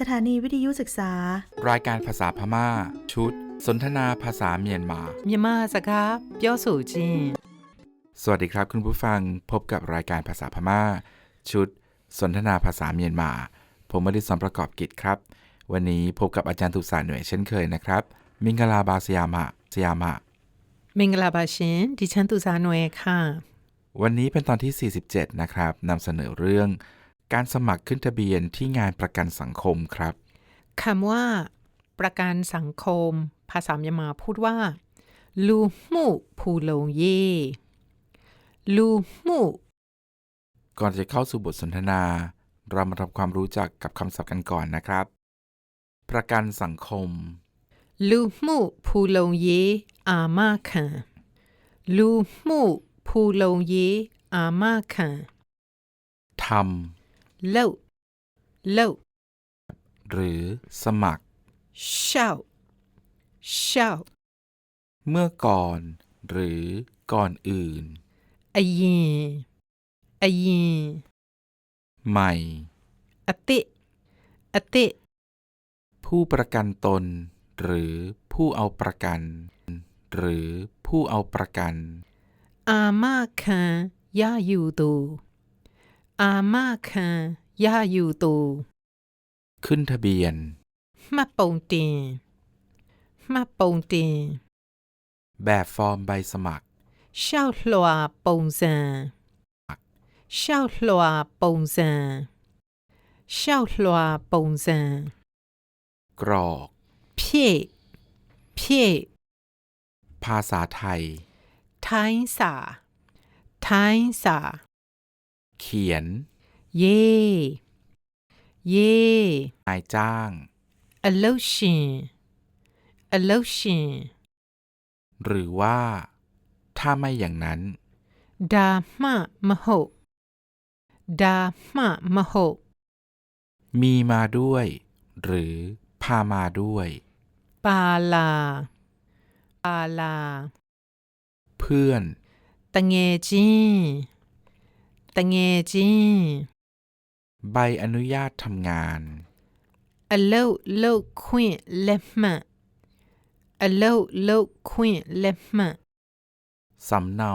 สถานีวิทยุศึกษา รายการภาษาพม่า ชุด สนทนาภาษาเมียนมาเมียนมาสครับเยอสู่จีสวัสดีครับคุณผู้ฟังพบกับรายการภาษาพม่า ชุด สนทนาภาษาเมียนมา ผมมดิสอนประกอบกิจครับ วันนี้พบกับอาจารย์ทุกสาหน่อยเช่นเคยนะครับ มิงกลาบาสยามะสยามะมิงกลาบาเชนดิฉันตุสาหน่วยค่ะ วันนี้เป็นตอนที่ 47 นะครับนำเสนอเรื่อง การสมัครขึ้นทะเบียนที่งานประกันสังคมครับคำว่า ประกันสังคม ภาษายามาพูดว่าลูมูพูโลเยลูมูก่อนจะเข้าสู่บทสนทนา เรามาทำความรู้จักกับคำศัพท์กันก่อนนะครับ ประกันสังคมลูมูพูโลเยอามาค่ะลูมูพูโลเยอามาค่ะทำ เล่าเล่าหรือสมัครเช่าเช่าเมื่อก่อน หรือก่อนอื่น أيين أيين ใหม่อติอติผู้ประกันตน หรือผู้เอาประกัน หรือผู้เอาประกัน อามาค่ะย่าอยู่ดู อามาคาย่าอยู่ตูขึ้นทะเบียน มาปงตีมาปงตีแบบฟอร์มใบสมัครเช่าหลัวปงซาเช่าหลัวปงซาเช่าหลัวปงซากรอกเพ่เพ่ภาษาไทย ไทยสาไทยสา เขียน เย่เย่นายจ้าง a lotion a lotion หรือว่า ถ้าไม่อย่างนั้น ดามะมะโหดามะมะโหมีมาด้วย หรือพามาด้วย ปาลา ปาลา เพื่อน ตะเงจี ตะเงจีใบอนุญาตทำงานอโลโลควินเล็บมะอโลโลควินเล็บมะสำเนา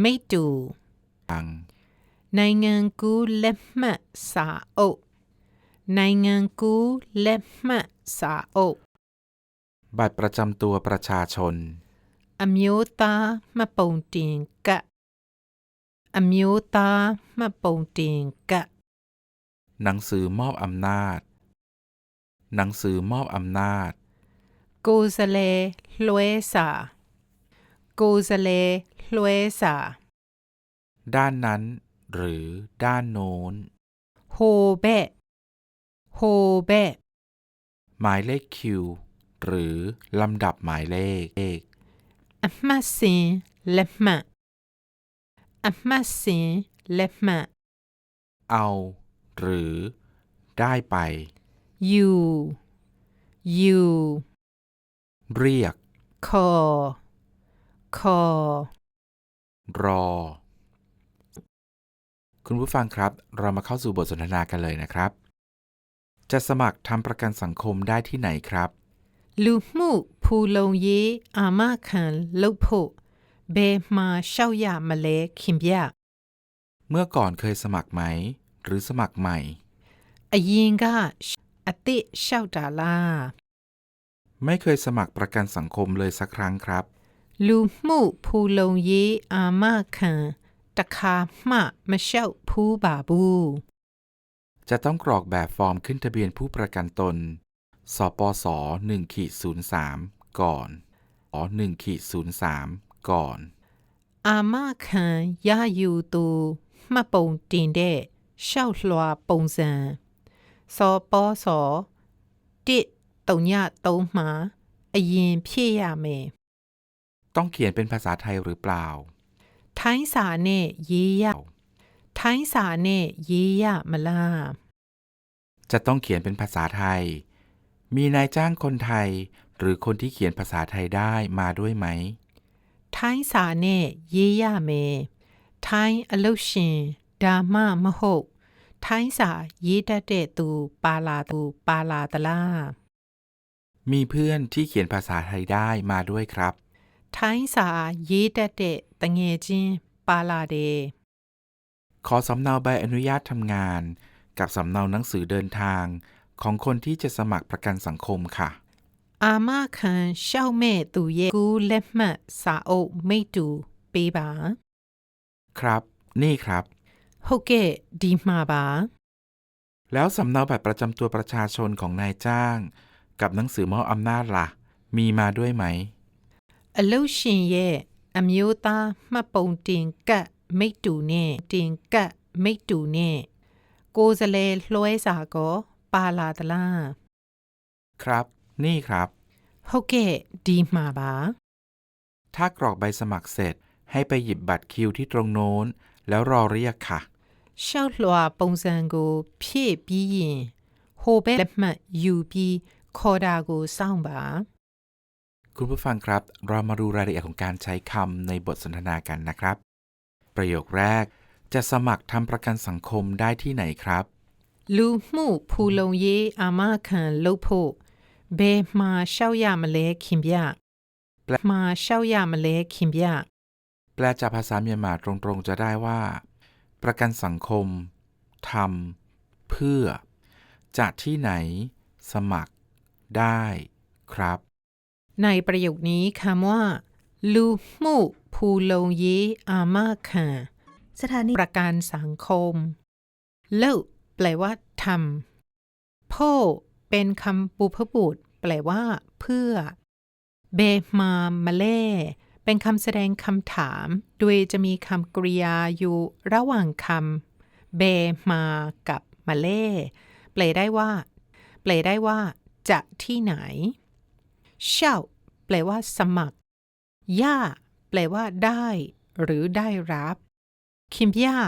ไม่ดูอังในงานกูเล็บมะสาโอในงานกูเล็บมะสาโอบัตรประจำตัวประชาชนอมโยตามาปงติงกะ อมิวตามาปงติงกะ หนังสือมอบอำนาจ หนังสือมอบอำนาจ กูสเลลเวซากูสเลลเวซาด้านนั้น หรือด้านโน้นโฮเบโฮเบหมายเลขคิวหรือลำดับหมายเลขเอกมาซีเละมา amassé les าเอา หรือ ได้ไปอยู่อยู่เรียก call call รอ คุณผู้ฟังครับ เรามาเข้าสู่บทสนทนากันเลยนะครับ จะสมัครทำประกันสังคมได้ที่ไหนครับ ลูมูพูโลงเยอามาคันลูโพ เบมาเช่ายามาเลคิมเยะเมื่อก่อนเคยสมัครไหม หรือสมัครใหม่อายิงกาอติเช่าดาลาไม่เคยสมัครประกันสังคมเลยสักครั้งครับ ลูมูพูลงยีอามาคันตะคามามาเช่าผู้บาบู จะต้องกรอกแบบฟอร์มขึ้นทะเบียนผู้ประกันตน สปสหนึ่งขีดศูนย์สามก่อนอ๋องขีดศูนย์สาม ก่อนอาม่าคันยาอยู่ตูมาปงตินเดเช่าหลัวปงซันสอปอสอติตงยะตงมาอยินพี่ยาเมต้องเขียนเป็นภาษาไทยหรือเปล่าท้ายสาเนยียะท้ายสาเนยียะมาลาจะต้องเขียนเป็นภาษาไทย มีนายจ้างคนไทย หรือคนที่เขียนภาษาไทยได้มาด้วยไหม ထိုင်းစာနဲ့ရေးရမယ်ထိုင်းအလုတ်ရှင်ဒါမှမဟုတ် ท้ายสายีดเดตูปาลาตูปาลาตลา มีเพื่อนที่เขียนภาษาไทยได้มาด้วยครับ ท้ายสายีดเดตงเงจินปาลาเด ขอสำเนาใบอนุญาตทำงาน กับสำเนาหนังสือเดินทาง ของคนที่จะสมัครประกันสังคมค่ะ อามาคันเช่าแม่ตุ่เยกูเล็มะสาโอไม่ดูปีบาครับ นี่ครับโอเคดีมาบาแล้วสำเนาบัตรประจำตัวประชาชนของนายจ้าง กับหนังสือมอบอำนาจละ่ะ มีมาด้วยไหมอโลชินเยอมยูตามาปงติงกะไม่ดูเน่ติงกะไม่ดูเน่โกซเลลอยสาโกปาลาตลาครับ นี่ครับ ဟုတ်ကဲ့ဒီမှာပါ ถ้ากรอกใบสมัครเสร็จ ให้ไปหยิบบัตรคิวที่ตรงโน้น แล้วรอเรียกค่ะ ရှောက်လွှာပုံစံကိုဖြည့်ပြီးရင်ဟိုဘက်လက်မှတ်ယူပြီးခေါ်တာကိုစောင့်ပါ คุณผู้ฟังครับ เรามาดูรายละเอียดของการใช้คำในบทสนทนากันนะครับ ประโยคแรก จะสมัครทำประกันสังคมได้ที่ไหนครับ လူမှုဖူလုံရေးအာမခံလုပ်ဖို့ เบมาเช่ายามเลคิมยะแปลมาเช่ายามเลคิมยะแปลจากภาษาเมียนมาตรงๆจะได้ว่า ประกันสังคมทำเพื่อจะที่ไหน สมัคร ได้ ครับ ในประโยคนี้คำว่าลูมูพูโลยีอามาค่ะสถานีประกันสังคมเลิกแปลว่าทำพ่อ เป็นคำบุพบุตรแปลว่า เพื่อ เบมามาเล่เป็นคำแสดงคำถาม โดยจะมีคำกริยาอยู่ระหว่างคำเบมากับมาเล่แปลได้ว่า แปลได้ว่า จะที่ไหนเช่าแปลว่า สมัคร ย่า แปลว่า ได้ หรือได้รับ คิมย่า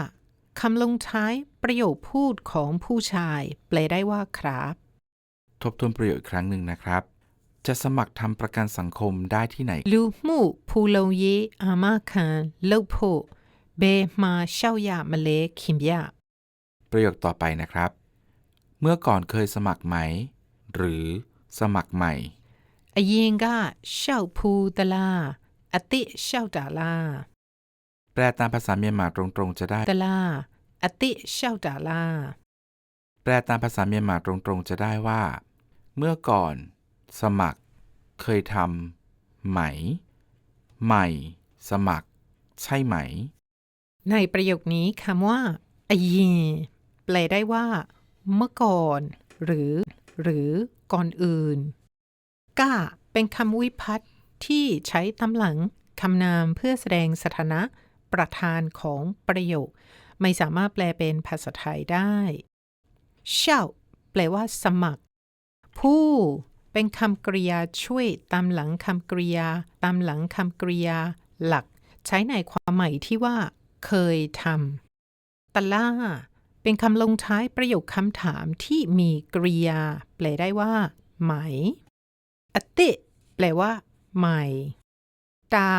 คำลงท้ายประโยคพูดของผู้ชาย แปลได้ว่าครับ ทบทวนประโยคอีกครั้งหนึ่งนะครับ จะสมัครทำประกันสังคมได้ที่ไหน လူမှုဖူလုံရေးအာမခံလုပ်ဖို့ဘယ်မှာရှောက်ရမလဲခင်ဗျ ประโยคต่อไปนะครับ เมื่อก่อนเคยสมัครไหม หรือสมัครใหม่ အရင်ကရှောက်ဖူးသလားအစ်စ်ရှောက်တာလား แปลตามภาษาเมียนมาตรงๆจะได้ သလားအစ်စ်ရှောက်တာလား แปลตามภาษาเมียนมาตรงๆจะได้ว่า เมื่อก่อน สมัคร เคยทำไหม ใหม่ สมัคร ใช่ไหม ในประโยคนี้คำว่าอยีแปลได้ว่า เมื่อก่อน หรือ หรือก่อนอื่นก้าเป็นคำวิพัตน์ที่ใช้ตำหลังคำนามเพื่อแสดงสถานะประธานของประโยค ไม่สามารถแปลเป็นภาษาไทยได้เช่าแปลว่าสมัคร ผู้เป็นคำกริยาช่วยตามหลังคำกริยา ตามหลังคำกริยาหลัก ใช้ในความหมายที่ว่า เคยทำตะล่า เป็นคำลงท้ายประโยคคำถามที่มีกริยา แปลได้ว่า ไหมอติแปลว่า ใหม่ ตา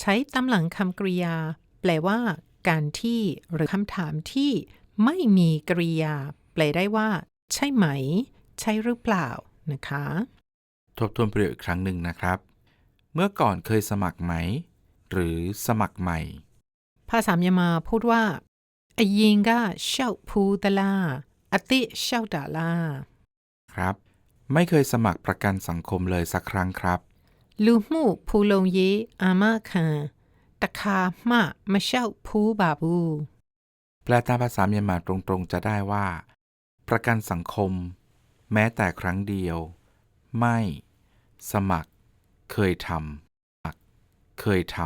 ใช้ตามหลังคำกริยา แปลว่า การที่หรือคำถามที่ไม่มีกริยา แปลได้ว่า ใช่ไหม ใช่หรือเปล่า นะคะ ทบทวนประโยคอีกครั้งหนึ่งนะครับ เมื่อก่อนเคยสมัครไหม หรือสมัครใหม่ ภาษามียนมาพูดว่าอยิงกาเช่าพูตะลาอติเช่าดาลาครับ ไม่เคยสมัครประกันสังคมเลยสักครั้งครับลูมูพูลงเยอามาคาตะคามามาเช่าพูบาบู แปลตามภาษามียนมาตรงๆจะได้ว่า ประกันสังคม แม้แต่ครั้งเดียว ไม่ สมัคร เคยทำสมัครเคยท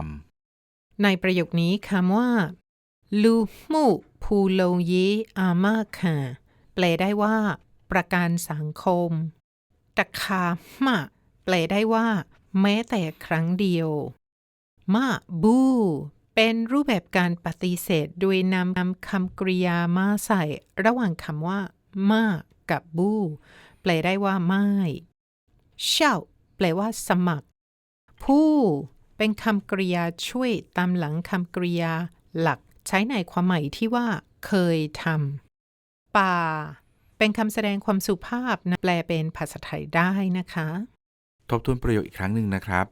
ำในประโยคนี้คำว่าลูมูพูโลยีอามาค่ะแปลได้ว่า ประกันสังคมตะคามะแปลได้ว่า แม้แต่ครั้งเดียวมาบู เป็นรูปแบบการปฏิเสธ โดยนำคำกริยามาใส่ ระหว่างคำว่า มา กับบูแปลได้ว่าไม่เช่าแปลว่า สมัคร ผู้เป็นคำกริยาช่วยตามหลังคำกริยาหลัก ใช้ในความหมายที่ว่า เคยทป่า เป็นคำแสดงความสุภาพนะแปลเป็นภาษาไทยได้นะคะ ทบทวนประโยคอีกครั้งหนึ่งนะครับ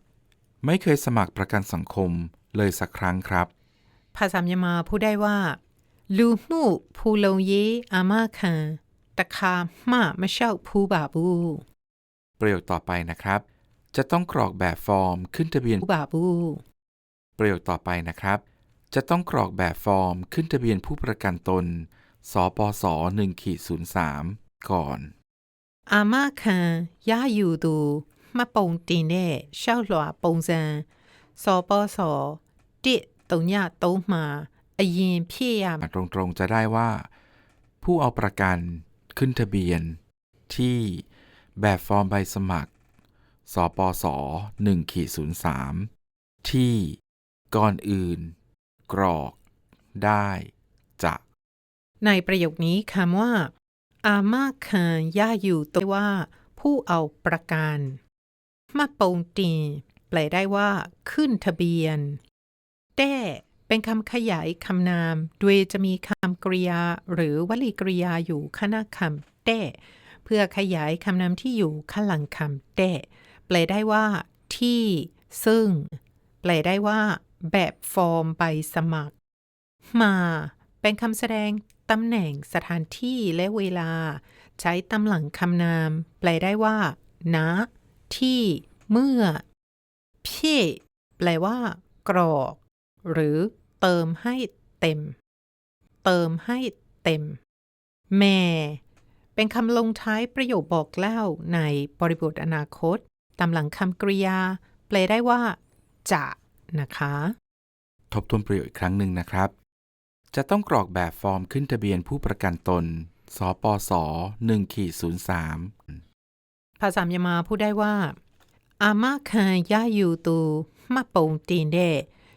ไม่เคยสมัครประกันสังคมเลยสักครั้งครับ ภาษาเมียนมาพูดได้ว่าลูมู่ภูลงเยอามาคัน ตะคามาไม่เช่าภูบาบู ประโยคต่อไปนะครับ จะต้องกรอกแบบฟอร์มขึ้นทะเบียนภูบาบู ประโยคต่อไปนะครับ จะต้องกรอกแบบฟอร์มขึ้นทะเบียนผู้ประกันตน สปส1ขีด03 ก่อน อามาคันยาอยู่ดูมาปงตีนเน่เช่าหลัวปงซันสปสติตรงยาโตมาอยินพี่ยามตรงๆจะได้ว่า ผู้เอาประกัน ขึ้นทะเบียน ที่แบบฟอร์มใบสมัคร สปส1ขีด03 ที่ก่อนอื่น กรอก ได้ จะ ในประโยคนี้คำว่า อามาคันย่าอยู่ตัวว่า ผู้เอาประกันมาปงตีแปลได้ว่า ขึ้นทะเบียนแต่ เป็นคำขยายคำนาม โดยจะมีคำกริยา หรือวลีกริยาอยู่ข้างหน้าคำแต่เพื่อขยายคำนามที่อยู่ข้างหลังคำแต่แปลได้ว่า ที่ ซึ่ง แปลได้ว่า แบบฟอร์มใบสมัคร มา เป็นคำแสดงตำแหน่งสถานที่และเวลา ใช้ตำหลังคำนาม แปลได้ว่าณที่ เมื่อพี่แปลว่า กรอก หรือ เติมให้เต็ม เติมให้เต็ม แม่ เป็นคำลงท้ายประโยคบอกเล่าในบริบทอนาคต ตามหลังคำกริยา แปลได้ว่า จะ นะคะ ทบทวนประโยคอีกครั้งหนึ่งนะครับ จะต้องกรอกแบบฟอร์มขึ้นทะเบียนผู้ประกันตน สปส1ขีด03 ภาษาเมียนมาพูดได้ว่าอามาคันยาอยู่ตูมาปงตีนเด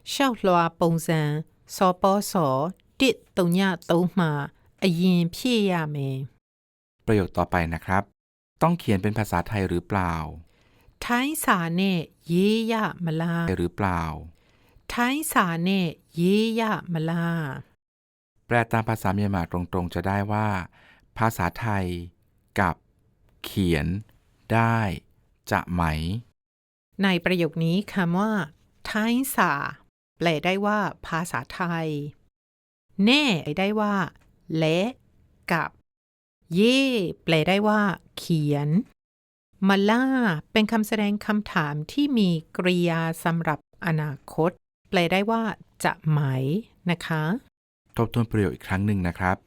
เช่าหลัวปงซันสปสติดตรงยาโตมาอยินพี่ยาเมประโยคต่อไปนะครับ ต้องเขียนเป็นภาษาไทยหรือเปล่าไทยสาเนเยยะมลาหรือเปล่าไทยสาเนเยยะมลาแปลตามภาษาเมียนมาตรงๆ จะได้ว่า ภาษาไทยกับ เขียน ได้ จะไหม ในประโยคนี้คำว่าไทยสา แปลได้ว่า ภาษาไทย แน่ได้ว่า และกับ เย่แปลได้ว่า เขียน มาล่า เป็นคำแสดงคำถามที่มีกริยาสำหรับอนาคต แปลได้ว่า จะไหมนะคะ ทบทวนประโยคอีกครั้งหนึ่งนะครับ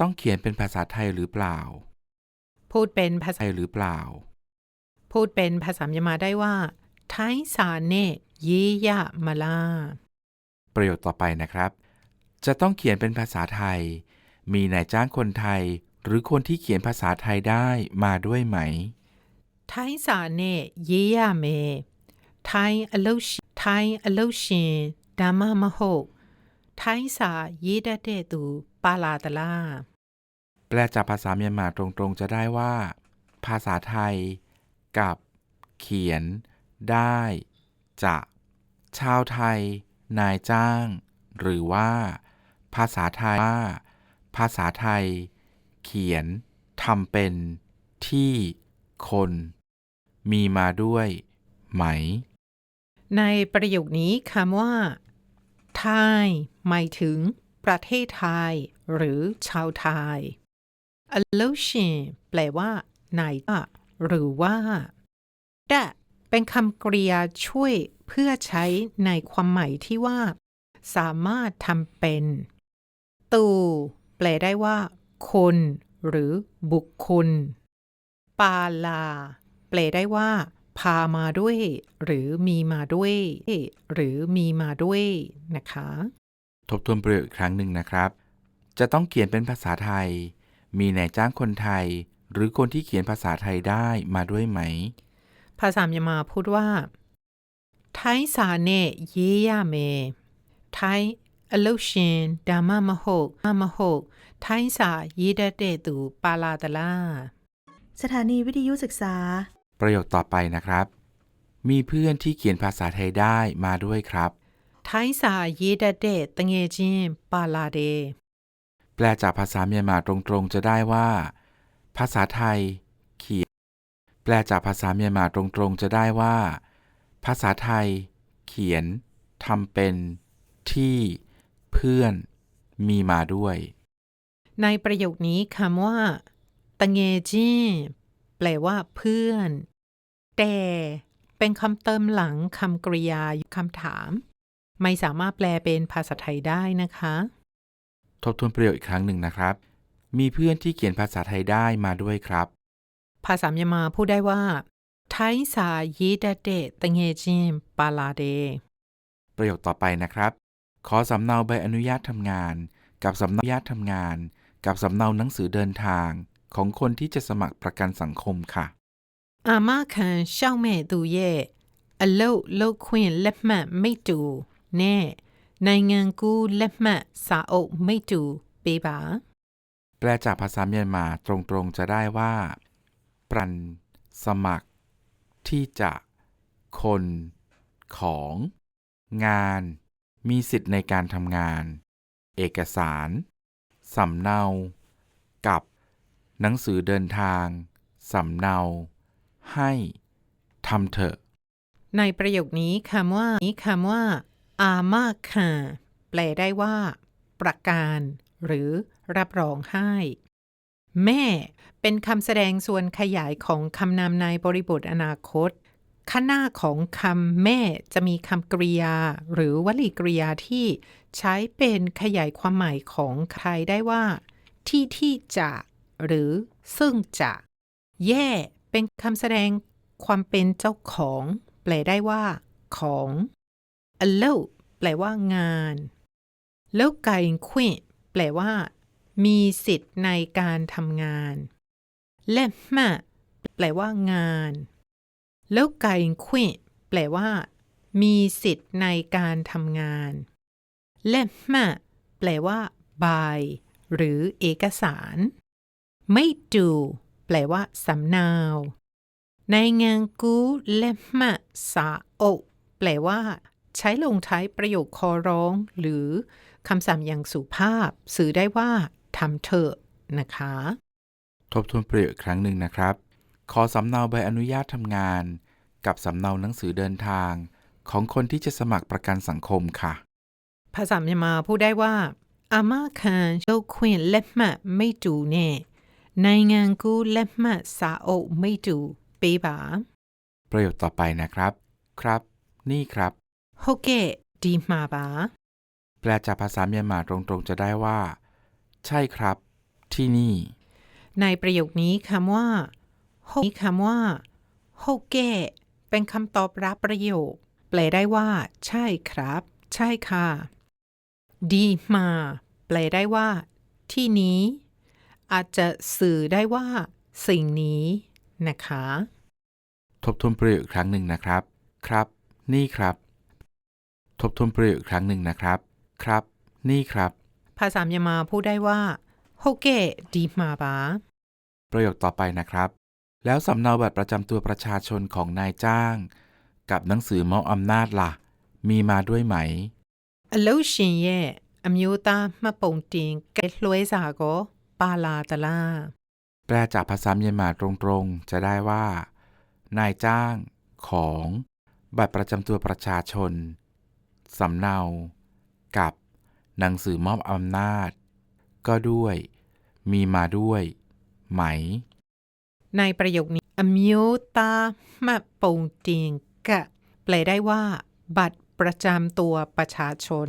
ต้องเขียนเป็นภาษาไทยหรือเปล่า พูดเป็นภาไทษายหรือเปล่า พูดเป็นภาษาเมียนมาได้ว่า ไทสาเนเยยะมาลา ประโยชน์ต่อไปนะครับ จะต้องเขียนเป็นภาษาไทย มีนายจ้างคนไทย หรือคนที่เขียนภาษาไทยได้มาด้วยไหม ไทสาเนเยยะเม ไทอโลชิไทอโลชินดามามะโหไทสาเยดเดตูปาลาตลา แปลจากภาษาเมียนมาตรงๆจะได้ว่า ภาษาไทย กับ เขียน ได้ จะ ชาวไทย นายจ้าง หรือว่า ภาษาไทยว่าภาษาไทย เขียนทำเป็น ที่ คน มีมาด้วย ไหม ในประโยคนี้คำว่า ไทย หมายถึง ประเทศไทย หรือชาวไทย a l o t i o n แปลว่า นายหรือว่า that เป็นคำกริยาช่วยเพื่อใช้ในความหมายที่ว่า สามารถทำเป็น ตูแปลได้ว่า คน หรือบุคคล ปาลา แปลได้ว่า พามาด้วย หรือมีมาด้วย หรือมีมาด้วยนะคะ ทบทวนประโยคอีกครั้งหนึ่งนะครับ จะต้องเขียนเป็นภาษาไทย มีนายจ้างคนไทย หรือคนที่เขียนภาษาไทยได้มาด้วยไหม ภาษาเมียนมาพูดว่าไทยสาเน่เย่ยาเมไทยอလုတ်ရှင်ဒါမှမဟုတ်မဟုတ်ထိုင်းစာရေးတတ်တဲ့သူပါလာသလား สถานีวิทยุศึกษา ประโยคต่อไปนะครับ มีเพื่อนที่เขียนภาษาไทยได้มาด้วยครับ ထိုင်းစာရေးတတ်တဲ့တငယ်ချင်းပါလာတယ် แปลจากภาษาเมียนมาตรงๆ จะได้ว่า ภาษาไทย เขียน แปลจากภาษาเมียนมาตรงๆ จะได้ว่า ภาษาไทย เขียนทำเป็น ที่ เพื่อน มีมาด้วย ในประโยคนี้คำว่าตังเงจินแปลว่า เพื่อน แต่เป็นคำเติมหลังคำกริยาคำถาม ไม่สามารถแปลเป็นภาษาไทยได้นะคะ ทบทวนประโยคอีกครั้งหนึ่งนะครับ มีเพื่อนที่เขียนภาษาไทยได้มาด้วยครับ ภาษาเมียนมาพูดได้ว่าไทยสายีดาเดตังเงจินปาลาเด ประโยคต่อไปนะครับ ขอสำเนาใบอนุญาตทำงาน กับสำเนาอนุญาตทำงาน กับสำเนาหนังสือเดินทาง ของคนที่จะสมัครประกันสังคมค่ะ อาม่าคันเช่าแม่ตูเย่อโลโลกควินเล็บแม่ไม่จูแน่ในงานกูเล็บแม่สาอกไม่จูเปบาแปลจากภาษาเมียนมาตรงๆจะได้ว่า ปรันสมัคร ที่จะ คน ของ งาน มีสิทธิ์ในการทำงาน เอกสารสำเนา กับ หนังสือเดินทางสำเนา ให้ทำเถอะ ในประโยคนี้คำว่านี้คำว่า อามาคันแปลได้ว่า ประการ หรือรับรองให้ แม่ เป็นคำแสดงส่วนขยายของคำนามในบริบทอนาคต ข้างหน้าของคำแม่จะมีคำกริยา หรือวลีกริยาที่ใช้เป็นขยายความหมายของใครได้ว่า ที่ที่จะ หรือซึ่งจะ แย่เป็นคำแสดงความเป็นเจ้าของ แปลได้ว่า ของ allow แปลว่างาน แล้วไก่ควิแปลว่า มีสิทธิ์ในการทำงานเล่มาแปลว่างาน แล้วไก่ควิแปลว่า มีสิทธิ์ในการทำงานเล่มาแปลว่าใบหรือเอกสาร ไม่ดูแปลว่าสำเนาในงานกูเล่มมาสาโอแปลว่า ใช้ลงท้ายประโยคคอร้อง หรือคำสั่งอย่างสุภาพ สื่อได้ว่า ทำเถอะนะคะ ทบทวนประโยคอีกครั้งหนึ่งนะครับ ขอสำเนาใบอนุญาตทำงาน กับสำเนาหนังสือเดินทาง ของคนที่จะสมัครประกันสังคมค่ะ ภาษาเมียนมาพูดได้ว่าอาม่าคันเจ้าควินเล็บมาไม่จูแน่ในงานกูเล็บมาสาโอกไม่จูเปบาประโยคต่อไปนะครับ ครับ นี่ครับโฮเกะดีมาบาแปลจากภาษาเมียนมาตรงๆจะได้ว่า ใช่ครับ ที่นี่ ในประโยคนี้คำว่าโฮนี้คำว่าโฮเกะเป็นคำตอบรับประโยค แปลได้ว่า ใช่ครับ ใช่ค่ะ ดีมา แปลได้ว่า ที่นี้ อาจจะสื่อได้ว่า สิ่งนี้ นะคะ ทบทวนประโยคอีกครั้งหนึ่งนะครับ ครับ นี่ครับ ทบทวนประโยคอีกครั้งหนึ่งนะครับ ครับ นี่ครับ ภาษาเมียนมาพูดได้ว่าโฮเกดีมาบาประโยคต่อไปนะครับ แล้วสำเนาบัตรประจำตัวประชาชนของนายจ้าง กับหนังสือมอบอำนาจละ่ะ มีมาด้วยไหมอโลชินเยอมิวตามาปงติงเกลวยสาโกปาลาตลาแปลจากภาษาเมียนมาตรงๆ จะได้ว่า นายจ้างของ บัตรประจำตัวประชาชนสำเนา กับ หนังสือมอบอำนาจ ก็ด้วย มีมาด้วย ไหม ในประโยคนี้อมิวตามาปงจิงกะแปลได้ว่า บัตรประจำตัวประชาชน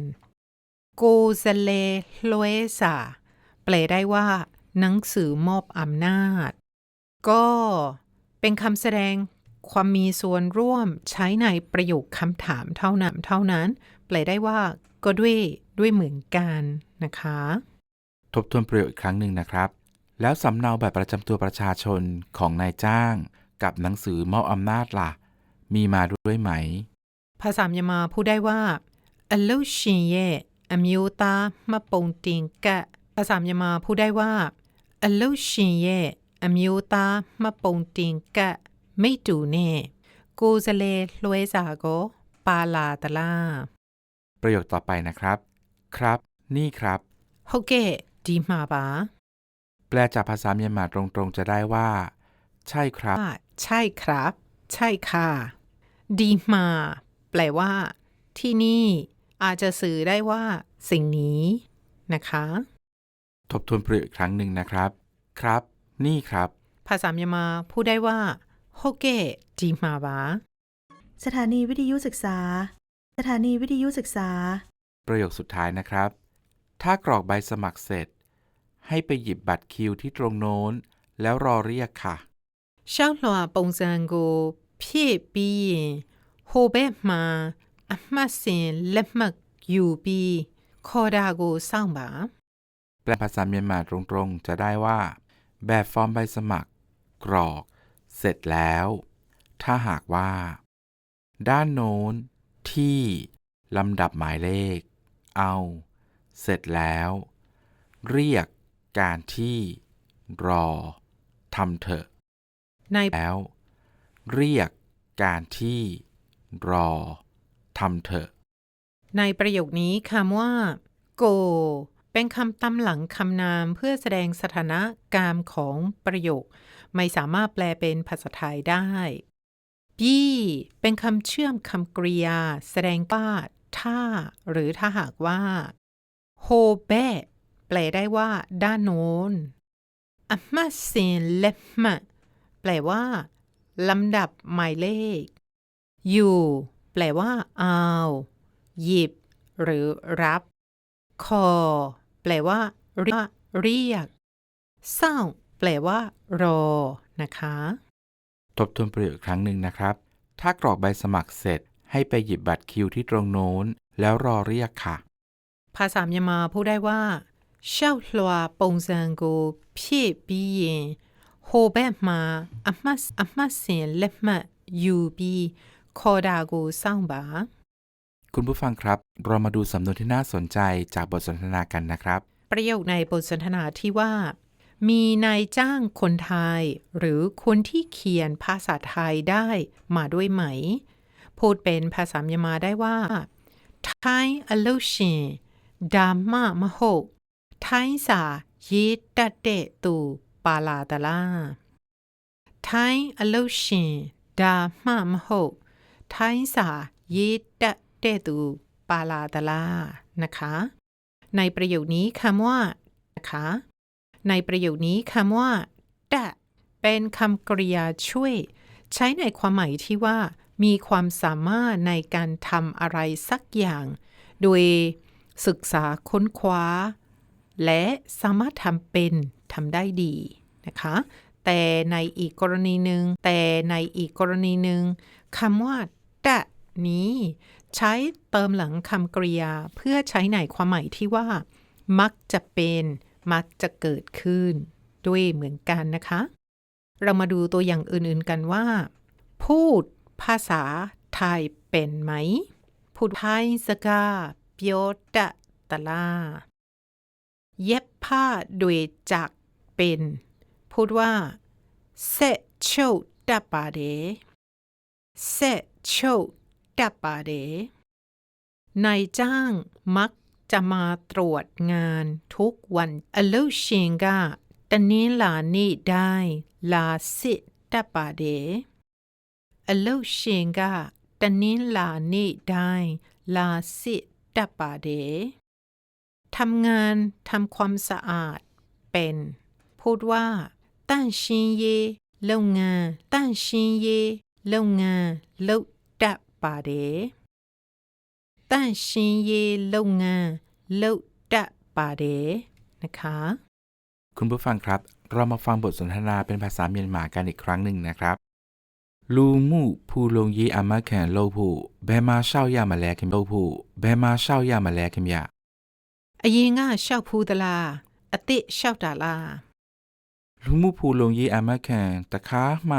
กูเซเลโลเอซาแปลได้ว่า หนังสือมอบอำนาจ ก็เป็นคำแสดงความมีส่วนร่วมใช้ในประโยคคำถามเท่านั้นเท่านั้น แปลได้ว่า ก็ด้วยด้วยเหมือนกันนะคะ ทบทวนประโยชน์อีกครั้งหนึ่งนะครับ แล้วสำเนาบัตรประจำตัวประชาชนของนายจ้าง กับหนังสือมอบอำนาจละ่ะ มีมาด้วยไหม ภาษามยามาพูดได้ว่าอลูชิเยอมิวตามาปงติงกะภาษามยามาพูดได้ว่าอลูชิเยอมิวตามาปงติงกะไม่ดูเน่กูจะเลลวยสาโกปาลาตะลา ระโยคต่อไปนะครับ ครับ นี่ครับ ဟုတ်ကဲ့ ဒီမှာပါ แปลจากภาษาเมียนมาตรงๆจะได้ว่า ใช่ครับ ว่าใช่ครับ ใช่ค่ะ ดีมา แปลว่า ที่นี่ อาจจะสื่อได้ว่า สิ่งนี้นะคะ ทบทวนประโยคอีกครั้งหนึ่งนะครับ ครับ นี่ครับ ภาษาเมียนมาพูดได้ว่าโฮเกะดีมาบา สถานีวิทยุศึกษา สถานีวิทยุศึกษา ประโยคสุดท้ายนะครับ ถ้ากรอกใบสมัครเสร็จ ให้ไปหยิบบัตรคิวที่ตรงโน้น แล้วรอเรียกค่ะ ရှောက်လွှာပုံစံကိုဖြည့်ပြီးရင်ဟိုဘက်မှာအမှတ်စဉ်လက်မှတ်ယူပြီးခေါ်တာကိုစောင့်ပါ แปลภาษาเมียนมาตรงๆ จะได้ว่า แบบฟอร์มใบสมัคร กรอก เสร็จแล้ว ถ้าหากว่า ด้านโน้น ที่ลำดับหมายเลข เอา เสร็จแล้ว เรียกการที่ รอทำเถอะ ในแล้ว เรียกการที่ รอทำเถอะ ในประโยคนี้คำว่า go เป็นคำตำหลังคำนามเพื่อแสดงสถานะการมของประโยค ไม่สามารถแปลเป็นภาษาไทยได้ b เป็นคำเชื่อมคำกริยา แสดงว่าถ้า หรือถ้าหากว่าโฮเบะแปลได้ว่า ด้านโน้นอัมมาเซนเลมมะแปลว่า ลำดับหมายเลข อยู่ แปลว่าเอาหยิบ หรือรับ คอ แปลว่าเรียกเรียกเศร้าแปลว่า รอ นะคะ ทบทวนประโยชน์ครั้งหนึ่งนะครับ ถ้ากรอกใบสมัครเสร็จ ให้ไปหยิบบัตรคิวที่ตรงโน้น แล้วรอเรียกค่ะ ภาษาเมยนมาพูดได้ว่าเช่าหลัวปงซังโกพี่บีเยนโฮเบมาอัมมาอัมมาเสียนเล็มายูบีคอดากูศร้าบาคุณผู้ฟังครับ เรามาดูสำนวนที่น่าสนใจจากบทสนทนากันนะครับ ประโยคในบทสนทนาที่ว่า มีนายจ้างคนไทย หรือคนที่เขียนภาษาไทยได้มาด้วยไหม พูดเป็นภาษาเมียมาได้ว่าไทยอลุชินดามามโหกไทยสาเยตัดเตตูปาลาตะลาไทยอลุชินดามามโหกไทยสาเยตัดเตตูปาลาตะลานะคะ ในประโยคนี้คำว่านะคะ ในประโยคนี้คำว่าดะเป็นคำกริยาช่วย ใช้ในความหมายที่ว่า มีความสามารถในการทำอะไรสักอย่าง โดยศึกษาค้นคว้า และสามารถทำเป็นทำได้ดีนะคะ แต่ในอีกกรณีหนึ่งแต่ในอีกกรณีหนึ่งคำว่าดะนี้ใช้เติมหลังคำกริยาเพื่อใช้ในความหมายที่ว่า มักจะเป็น มักจะเกิดขึ้น ด้วยเหมือนกันนะคะ เรามาดูตัวอย่างอื่นๆกันว่า พูดภาษาไทยเป็นไหม พูดไทยสกาเปียวตะตะลา เย็บผ้าด้วยจักรเป็น พูดว่าเซโชตะปาเดเซโชตะปาเดนายจ้างมัก จะมาตรวจงานทุกวันอลูเชงกาตนี้ลานี่ได้ลาสิตปาเดอลูเชงกาตนี้ลานี่ได้ลาสิตปาเดทำงานทำความสะอาดเป็น พูดว่าตั้นชินเยโรงงานตั้นชินเยโรงงานลุตะปาเด တန့်ရှင်ရေးလုပ်ငန်းလုပ်တတ်ပါတယ်นะคะ คุณผู้ฟังครับ เรามาฟังบทสนทนาเป็นภาษาเมียนมากันอีกครั้งหนึ่งนะครับ ลูมู่ผู้ลงยีอามาแขนโลผู้แบมาเช่าย่ามาแลคิมโลผู้แบมาเช่าย่ามาแลคิมยา အရင်ကရှောက်ဖူးသလားအစ်စ်ရှောက်တာလား ลูมู่ผู้ลงยีอามาแขนตะค้าม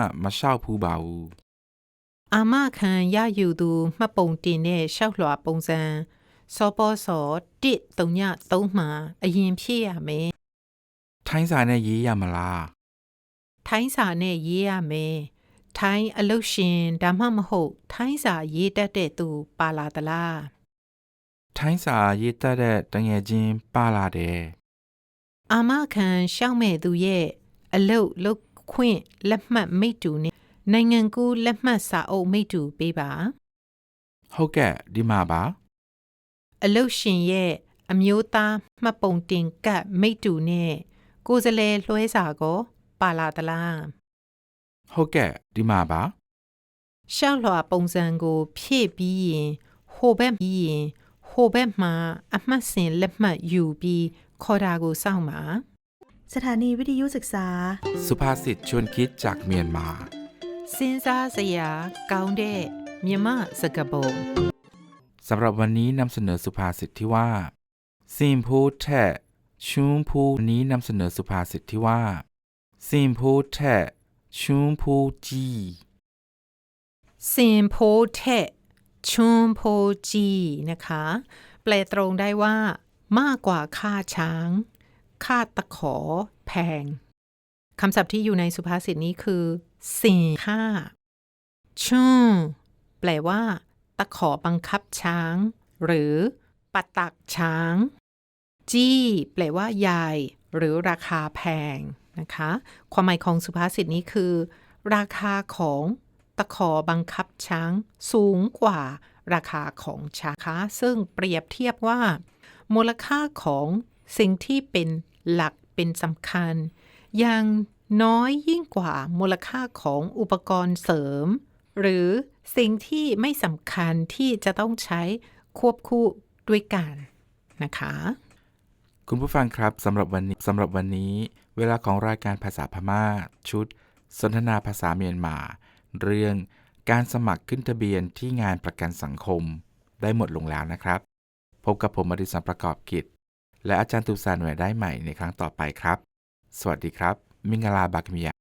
အာမခံရယူသူမှတ်ပုံတင်တဲ့ရှောက်လွှာပုံစံစောပေါ်စော133မှာအရင်ဖြည့်ရမယ်ထိုင်းစာနဲ့ရေးရမလားထိုင်းစာနဲ့ရေးရမယ်ထိုင်းအလုတ်ရှင်ဒါမှမဟုတ် ထိုင်းစာရေးတတ်တဲ့သူပါလာသလားထိုင်းစာရေးတတ်တဲ့တငယ်ချင်းပါလာတယ်အာမခံရှောက်မဲ့သူရဲ့အလုတ်လုတ်ခွင့်လက်မှတ်မိတ္တူနဲ့ နိုင်ငံကူးလက်မှတ်စာအုပ်မိတ္တူပေးပါ ဟုတ်ကဲ့ဒီမှာပါ အလုတ်ရှင်ရဲ့အမျိုးသားမှတ်ပုံတင်ကတ်မိတ္တူနဲ့ကိုယ်စလဲလွှဲစာကိုပါလာသလား ဟုတ်ကဲ့ဒီမှာပါ ရှောက်လွှာပုံစံကိုဖြည့်ပြီးရင်ဟိုဘက်ပြီးရင်ဟိုဘက်မှာအမှတ်စဉ်လက်မှတ်ယူပြီးခေါ်တာကိုစောင့်ပါ สถานีวิทยุศึกษา สุภาษิตชวนคิดจากเมียนมา စဉ်းစားစရာကောင်းတဲ့မြမစကားပုံ สำหรับวันนี้นำเสนอสุภาษิตที่ว่าซิมพูแทะชุมพูวันนี้นำเสนอสุภาษิตที่ว่าซิมพูแทะชุมพูจี စင်ဖိုးထက်ချွန်းဖိုးကြီးนะคะ แปลตรงได้ว่า มากกว่าค่าช้าง ค่าตะขอแพงคำศัพท์ที่อยู่ในสุภาษิตนี้คือ สินค่าชุนแปลว่า ตะขอบังคับช้าง หรือปัตักช้าง จี้แปลว่าใหญ่หรือราคาแพงนะคะ ความหมายของสุภาษิตนี้คือ ราคาของตะขอบังคับช้างสูงกว่าราคาของช้างคะซึ่งเปรียบเทียบว่า มูลค่าของสิ่งที่เป็นหลักเป็นสำคัญ ยัง น้อยยิ่งกว่ามูลค่าของอุปกรณ์เสริม หรือสิ่งที่ไม่สำคัญที่จะต้องใช้ควบคู่ด้วยกันนะคะ คุณผู้ฟังครับสำหรับวันนี้สำหรับวันนี้ เวลาของรายการภาษาพม่า ชุด สนทนาภาษาเมียนมา เรื่องการสมัครขึ้นทะเบียนที่งานประกันสังคม ได้หมดลงแล้วนะครับ พบกับผมอดิสันประกอบกิจ และอาจารย์ตุสาหน่วยได้ใหม่ในครั้งต่อไปครับ สวัสดีครับ มิงกลาบักเมีย